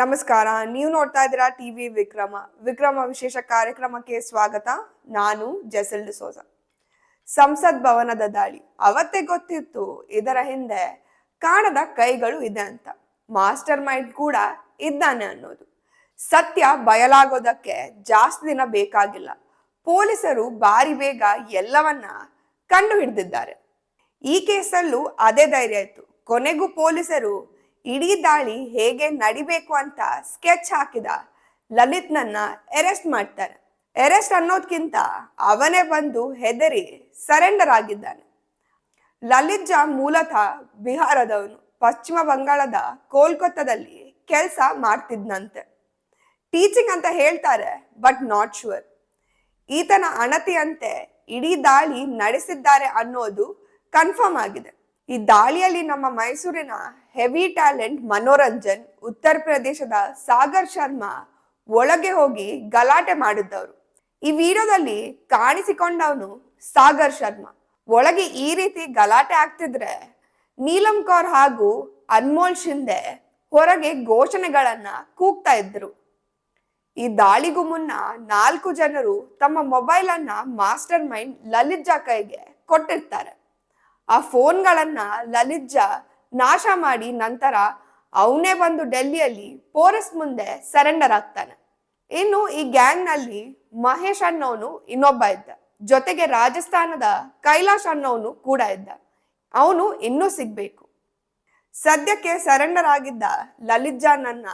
ನಮಸ್ಕಾರ. ನೀವು ನೋಡ್ತಾ ಇದ್ದೀರಾ ಟಿವಿ ವಿಕ್ರಮ. ವಿಕ್ರಮ ವಿಶೇಷ ಕಾರ್ಯಕ್ರಮಕ್ಕೆ ಸ್ವಾಗತ. ನಾನು ಜೆಸಲ್ ಡಿಸೋಜ ಸಂಸತ್ ಭವನದ ದಾಳಿ. ಅವತ್ತೇ ಗೊತ್ತಿತ್ತು. ಇದರ ಹಿಂದೆ ಕಾಣದ ಕೈಗಳು ಇದೆ ಅಂತ. ಮಾಸ್ಟರ್ ಮೈಂಡ್ ಕೂಡ ಇದ್ದಾನೆ ಅನ್ನೋದು. ಸತ್ಯ ಬಯಲಾಗೋದಕ್ಕೆ ಜಾಸ್ತಿ ದಿನ ಬೇಕಾಗಿಲ್ಲ. ಪೊಲೀಸರು ಬಾರಿ ಬೇಗ ಎಲ್ಲವನ್ನ ಕಂಡು ಹಿಡಿದಿದ್ದಾರೆ ಈ ಕೇಸಲ್ಲೂ ಅದೇ ಧೈರ್ಯ ಇತ್ತು. ಕೊನೆಗೂ ಪೊಲೀಸರು ಇಡೀ ದಾಳಿ ಹೇಗೆ ನಡಿಬೇಕು ಅಂತ ಸ್ಕೆಚ್ ಹಾಕಿದ ಲಲಿತ್ನನ್ನ ಅರೆಸ್ಟ್ ಮಾಡ್ತಾರೆ. ಅರೆಸ್ಟ್ ಅನ್ನೋದ್ಕಿಂತ ಅವನೇ ಬಂದು ಹೆದರಿ ಸರೆಂಡರ್ ಆಗಿದ್ದಾನೆ. ಲಲಿತ್ ಜಾ ಮೂಲತಃ ಬಿಹಾರದವನು. ಪಶ್ಚಿಮ ಬಂಗಾಳದ ಕೋಲ್ಕತ್ತಾದಲ್ಲಿ ಕೆಲಸ ಮಾಡ್ತಿದ್ನಂತೆ. ಟೀಚಿಂಗ್ ಅಂತ ಹೇಳ್ತಾರೆ, ಬಟ್ ನಾಟ್ ಶೂರ್ ಈತನ ಅಣತಿಯಂತೆ ಇಡೀ ದಾಳಿ ನಡೆಸಿದ್ದಾರೆ ಅನ್ನೋದು ಕನ್ಫರ್ಮ್ ಆಗಿದೆ. ಈ ದಾಳಿಯಲ್ಲಿ ನಮ್ಮ ಮೈಸೂರಿನ ಹೆವಿ ಟ್ಯಾಲೆಂಟ್ ಮನೋರಂಜನ್, ಉತ್ತರ ಪ್ರದೇಶದ ಸಾಗರ್ ಶರ್ಮಾ ಒಳಗೆ ಹೋಗಿ ಗಲಾಟೆ ಮಾಡಿದ್ದವರು. ಈ ವಿಡಿಯೋದಲ್ಲಿ ಕಾಣಿಸಿಕೊಂಡವನು ಸಾಗರ್ ಶರ್ಮಾ. ಒಳಗೆ ಈ ರೀತಿ ಗಲಾಟೆ ಆಗ್ತಿದ್ರೆ ನೀಲಂ ಕೌರ್ ಹಾಗೂ ಅನ್ಮೋಲ್ ಶಿಂದೆ ಹೊರಗೆ ಘೋಷಣೆಗಳನ್ನ ಕೂಗ್ತಾ ಇದ್ರು. ಈ ದಾಳಿಗೂ ಮುನ್ನ ನಾಲ್ಕು ಜನರು ತಮ್ಮ ಮೊಬೈಲ್ ಅನ್ನ ಮಾಸ್ಟರ್ ಮೈಂಡ್ ಲಲಿತ್ ಜಾ ಕೈಗೆ ಕೊಟ್ಟಿರ್ತಾರೆ. ಆ ಫೋನ್ಗಳನ್ನ ಲಲಿತ್ ಜಾ ನಾಶ ಮಾಡಿ ನಂತರ ಅವನೇ ಬಂದು ಡೆಲ್ಲಿಯಲ್ಲಿ ಪೋರಸ್ ಮುಂದೆ ಸರೆಂಡರ್ ಆಗ್ತಾನೆ. ಇನ್ನು ಈ ಗ್ಯಾಂಗ್ನಲ್ಲಿ ಮಹೇಶ್ ಅನ್ನೋನು ಇನ್ನೊಬ್ಬ ಇದ್ದ. ಜೊತೆಗೆ ರಾಜಸ್ಥಾನದ ಕೈಲಾಶ್ ಅನ್ನೋನು ಕೂಡ ಇದ್ದ. ಅವನು ಇನ್ನೂ ಸಿಗ್ಬೇಕು. ಸದ್ಯಕ್ಕೆ ಸರೆಂಡರ್ ಆಗಿದ್ದ ಲಲಿತ್ ಜಾನನ್ನ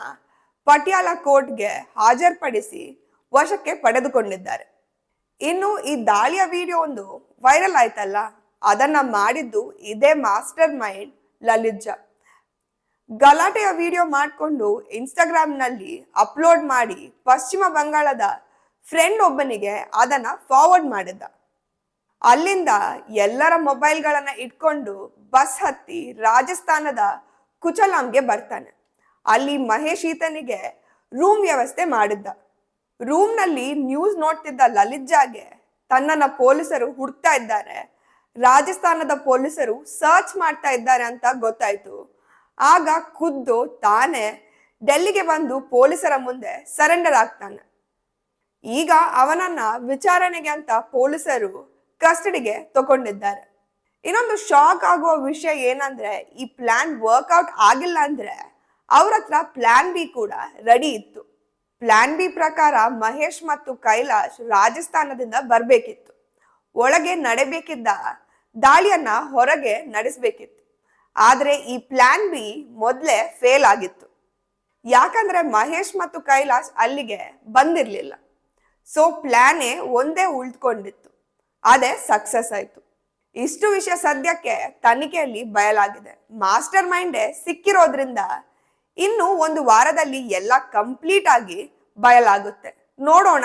ಪಟಿಯಾಲ ಕೋರ್ಟ್ಗೆ ಹಾಜರ್ಪಡಿಸಿ ವಶಕ್ಕೆ ಪಡೆದುಕೊಂಡಿದ್ದಾರೆ. ಇನ್ನು ಈ ದಾಳಿಯ ವಿಡಿಯೋ ಒಂದು ವೈರಲ್ ಆಯ್ತಲ್ಲ? ಅದನ್ನ ಮಾಡಿದ್ದು ಇದೇ ಮಾಸ್ಟರ್ ಮೈಂಡ್ ಲಲಿತ್ ಜಾ ಗಲಾಟೆಯ ವಿಡಿಯೋ ಮಾಡಿಕೊಂಡು ಇನ್ಸ್ಟಾಗ್ರಾಮ್ನಲ್ಲಿ ಅಪ್ಲೋಡ್ ಮಾಡಿ ಪಶ್ಚಿಮ ಬಂಗಾಳದ ಫ್ರೆಂಡ್ ಒಬ್ಬನಿಗೆ ಅದನ್ನ ಫಾರ್ವರ್ಡ್ ಮಾಡಿದ್ದ. ಅಲ್ಲಿಂದ ಎಲ್ಲರ ಮೊಬೈಲ್ಗಳನ್ನು ಇಟ್ಕೊಂಡು ಬಸ್ ಹತ್ತಿ ರಾಜಸ್ಥಾನದ ಕುಚಲಾಂಗೆ ಬರ್ತಾನೆ. ಅಲ್ಲಿ ಮಹೇಶ್ ಈತನಿಗೆ ರೂಮ್ ವ್ಯವಸ್ಥೆ ಮಾಡಿದ್ದ. ರೂಮ್ನಲ್ಲಿ ನ್ಯೂಸ್ ನೋಡ್ತಿದ್ದ ಲಲಿತ್ ಜಾಗೆ ತನ್ನನ್ನ ಪೊಲೀಸರು ಹುಡ್ತಾ ಇದ್ದಾರೆ. ರಾಜಸ್ಥಾನದ ಪೊಲೀಸರು ಸರ್ಚ್ ಮಾಡ್ತಾ ಇದ್ದಾರೆ ಅಂತ ಗೊತ್ತಾಯ್ತು. ಆಗ ಖುದ್ದು ತಾನೇ ಡೆಲ್ಲಿಗೆ ಬಂದು ಪೊಲೀಸರ ಮುಂದೆ ಸರೆಂಡರ್ ಆಗ್ತಾನೆ. ಈಗ ಅವನನ್ನ ವಿಚಾರಣೆಗೆ ಅಂತ ಪೊಲೀಸರು ಕಸ್ಟಡಿಗೆ ತಗೊಂಡಿದ್ದಾರೆ. ಇನ್ನೊಂದು ಶಾಕ್ ಆಗುವ ವಿಷಯ ಏನಂದ್ರೆ, ಈ ಪ್ಲಾನ್ ವರ್ಕೌಟ್ ಆಗಿಲ್ಲ ಅಂದ್ರೆ ಅವ್ರ ಹತ್ರ ಪ್ಲಾನ್ ಬಿ ಕೂಡ ರೆಡಿ ಇತ್ತು. ಪ್ಲಾನ್ ಬಿ ಪ್ರಕಾರ ಮಹೇಶ್ ಮತ್ತು ಕೈಲಾಶ್ ರಾಜಸ್ಥಾನದಿಂದ ಬರ್ಬೇಕಿತ್ತು. ಒಳಗೆ ನಡೆಬೇಕಿದ್ದ ದಾಳಿಯನ್ನ ಹೊರಗೆ ನಡೆಸಬೇಕಿತ್ತು. ಆದ್ರೆ ಈ ಪ್ಲಾನ್ ಬಿ ಮೊದಲೇ ಫೇಲ್ ಆಗಿತ್ತು. ಯಾಕಂದ್ರೆ ಮಹೇಶ್ ಮತ್ತು ಕೈಲಾಶ್ ಅಲ್ಲಿಗೆ ಬಂದಿರಲಿಲ್ಲ. ಸೊ ಪ್ಲಾನೇ ಒಂದೇ ಉಳ್ಕೊಂಡಿತ್ತು. ಅದೇ ಸಕ್ಸಸ್ ಆಯ್ತು. ಇಷ್ಟು ವಿಷಯ ಸದ್ಯಕ್ಕೆ ತನಿಖೆಯಲ್ಲಿ ಬಯಲಾಗಿದೆ. ಮಾಸ್ಟರ್ ಮೈಂಡೇ ಸಿಕ್ಕಿರೋದ್ರಿಂದ ಇನ್ನು ಒಂದು ವಾರದಲ್ಲಿ ಎಲ್ಲ ಕಂಪ್ಲೀಟ್ ಆಗಿ ಬಯಲಾಗುತ್ತೆ. ನೋಡೋಣ